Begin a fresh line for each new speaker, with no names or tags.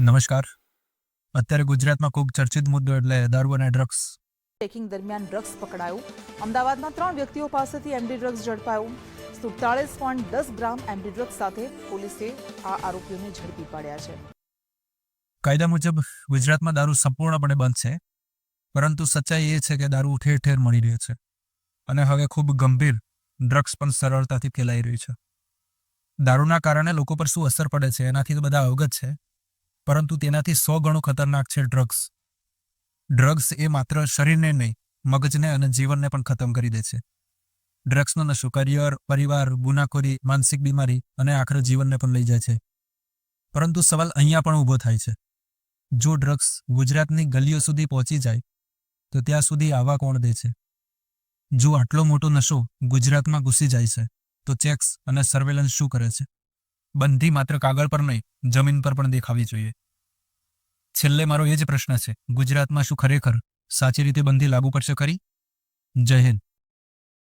નમસ્કાર. અત્યારે ગુજરાતમાં ખૂબ ચર્ચિત મુદ્દો એટલે દારૂ અને ડ્રગ્સ
ચેકિંગ દરમિયાન ડ્રગ્સ પકડાયું. અમદાવાદમાં ત્રણ વ્યક્તિઓ પાસેથી એમડી ડ્રગ્સ ઝડપાયું. સુડતાળીસ પોઈન્ટ દસ ગ્રામ એમડી ડ્રગ્સ સાથે પોલીસે આ આરોપીઓને ઝડપી પાડ્યા છે.
કાયદા મુજબ ગુજરાતમાં દારૂ સંપૂર્ણપણે બંધ છે. પરંતુ સચ્ચાઈ એ છે કે દારૂ ઠેર ઠેર મળી રહ્યો છે. અને હવે ખૂબ ગંભીર ડ્રગ્સ પણ સરળતાથી ફેલાઈ રહ્યું છે. દારૂના કારણે લોકો પર શું અસર પડે છે એનાથી તો બધા અવગત છે. પરંતુ તેનાથી સો ગણો ખતરનાક છે ડ્રગ્સ. ડ્રગ્સ એ માત્ર શરીરને નહીં, મગજને અને જીવનને પણ ખતમ કરી દે છે. ડ્રગ્સનો નશો કરિયર, પરિવાર, ગુનાખોરી, માનસિક બીમારી અને આખરે જીવનને પણ લઈ જાય છે. પરંતુ સવાલ અહીંયા પણ ઊભો થાય છે. જો ડ્રગ્સ ગુજરાતની ગલીઓ સુધી પહોંચી જાય, તો ત્યાં સુધી આવા કોણ દે છે? જો આટલો મોટો નશો ગુજરાતમાં ઘૂસી જાય છે, તો ચેક્સ અને સર્વેલન્સ શું કરે છે? બંધી માત્ર કાગળ પર નહીં, જમીન પર પણ દેખાવી જોઈએ. છેલ્લે મારો એ જ પ્રશ્ન છે, ગુજરાતમાં શું ખરેખર સાચી રીતે બંધી લાગુ પડશે ખરી? જય હિન્દ.